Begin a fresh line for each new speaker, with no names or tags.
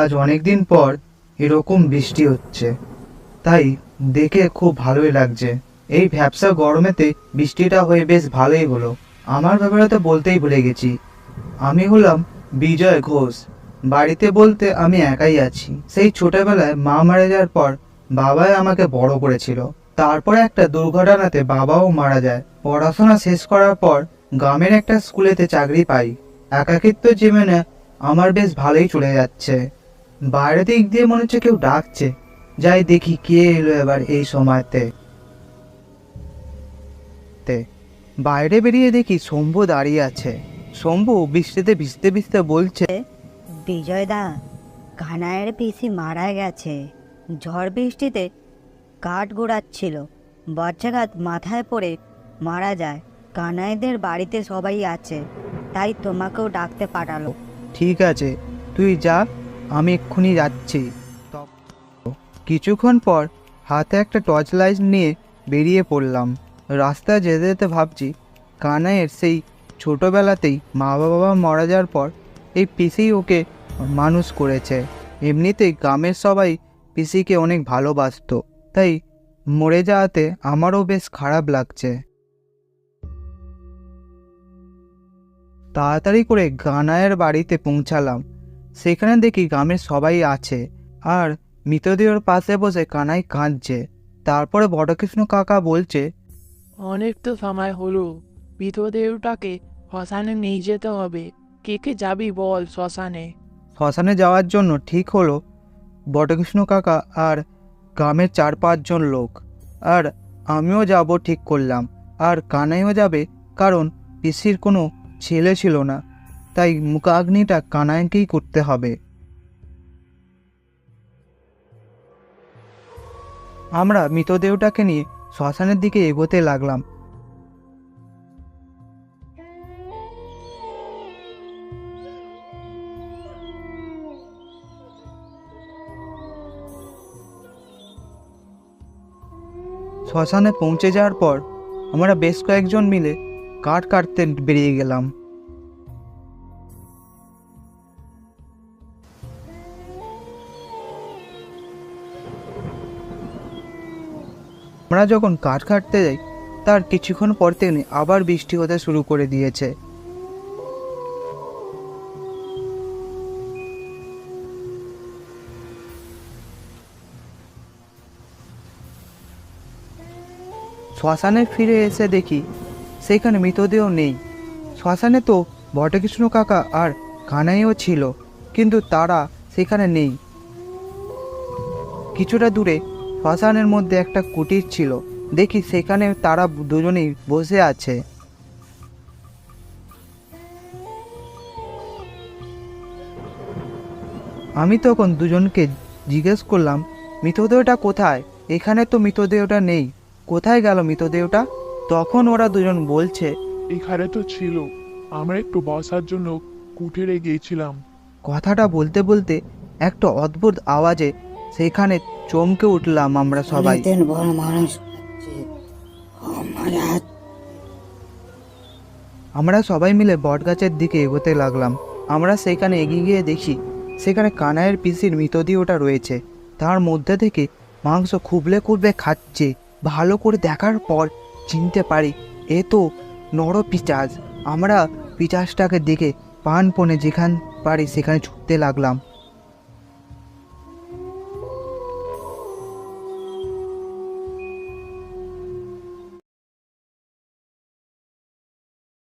আজ অনেক দিন পর এরকম বৃষ্টি হচ্ছে। তাই দেখে খুব ভালোই লাগছে। এই ভ্যাবসা গরমেতে বৃষ্টিটা হয়ে বেশ ভালোই হলো। আমার ব্যাপারে তো বলতেই ভুলে গেছি। আমি হলাম বিজয় ঘোষ। বাড়িতে বলতে আমি একাই আছি। সেই ছোটবেলায় মা মারা যাওয়ার পর বাবাই আমাকে বড় করেছিল। তারপরে একটা দুর্ঘটনাতে বাবাও মারা যায়। পড়াশোনা শেষ করার পর গ্রামের একটা স্কুলেতে চাকরি পাই। একাকিত্ব জীবনে আমার বেশ ভালোই চলে যাচ্ছে। বাইরে দিক দিয়ে মনে হচ্ছে কেউ ডাকছে। যাই দেখি কে এলো এবার এই সময়তে। বাইরে বেরিয়ে দেখি শম্ভু দাঁড়িয়ে আছে। শম্ভু বৃষ্টিতে ভিজতে ভিজতে বলছে
বিজয়দা কানাইয়ের পিসি মারা গেছে। ঝড় বৃষ্টিতে কাঠ গোড়াচ্ছিল। বজ্রাঘাত মাথায় পড়ে মারা যায়। কানাইদের বাড়িতে সবাই আছে তাই তোমাকেও ডাকতে পাঠালো।
ঠিক আছে তুই যা। আমি এক্ষুনি যাচ্ছি। কিছুক্ষণ পর হাতে একটা টর্চ লাইট নিয়ে বেরিয়ে পড়লাম। রাস্তায় যেতে যেতে ভাবছি, কানাইয়ের সেই ছোটোবেলাতেই মা বাবা মারা যাওয়ার পর এই পিসি ওকে মানুষ করেছে। এমনিতেই গ্রামের সবাই পিসিকে অনেক ভালোবাসতো, তাই মরে যাওয়াতে আমারও বেশ খারাপ লাগছে। তাড়াতাড়ি করে গানায়ের বাড়িতে পৌঁছালাম। সেখানে দেখি গ্রামের সবাই আছে। আর মৃতদেহর পাশে বসে কানাই কাঁদছে। তারপরে বটকৃষ্ণ কাকা বলছে
অনেক তো সময় হলো মৃতদেহটাকে শ্মশানে নিয়ে যেতে হবে। কে কে যাবি বল শ্মশানে?
শ্মশানে যাওয়ার জন্য ঠিক হলো বটকৃষ্ণ কাকা আর গ্রামের চার পাঁচজন লোক। আর আমিও যাব ঠিক করলাম আর কানাইও যাবে কারণ পিসির কোনো ছেলে ছিল না। তাই মুখাগ্নিটা কানায়কেই করতে হবে। আমরা মৃতদেহটাকে নিয়ে শ্মশানের দিকে এগোতে লাগলাম। শ্মশানে পৌঁছে যাওয়ার পর আমরা বেশ কয়েকজন মিলে কাঠ কাটতে বেরিয়ে গেলাম। আমরা যখন কাঠ কাটতে যাই, তার কিছুক্ষণ পর থেকে আবার বৃষ্টি হতে শুরু করে দিয়েছে। শ্মশানে ফিরে এসে দেখি, সেখানে মৃতদেহ নেই। শ্মশানে তো বটকৃষ্ণ কাকা আর কানাইও ছিল, কিন্তু তারা সেখানে নেই। কিছুটা দূরে শ্মশানের মধ্যে একটা কুটির ছিল। দেখি সেখানে তারা দুজনেই বসে আছে। আমি তখন দুজনকে জিজ্ঞেস করলাম মৃতদেহটা কোথায়? এখানে তো মৃতদেহটা নেই। কোথায় গেল মৃতদেহটা? তখন ওরা দুজন বলছে
এখানে তো ছিল। আমরা একটু বসার জন্য কুটিরে গিয়েছিলাম।
কথাটা বলতে বলতে একটা অদ্ভুত আওয়াজে সেখানে চমকে উঠলাম আমরা সবাই।
অনেকদিন বড় মানুষ। ও
আমরা সবাই মিলে বটগাছের দিকে এগোতে লাগলাম। আমরা সেখানে এগিয়ে গিয়ে দেখি সেখানে কানাইয়ের পিসির মৃতদেহটা রয়েছে। তার মধ্যে থেকে মাংস খুবলে খুবলে খাচ্ছে। ভালো করে দেখার পর চিনতে পারি এ তো নর পিচাজ আমরা পিচাজটাকে দেখে পানপনে যেখান পারি সেখানে ছুটতে লাগলাম।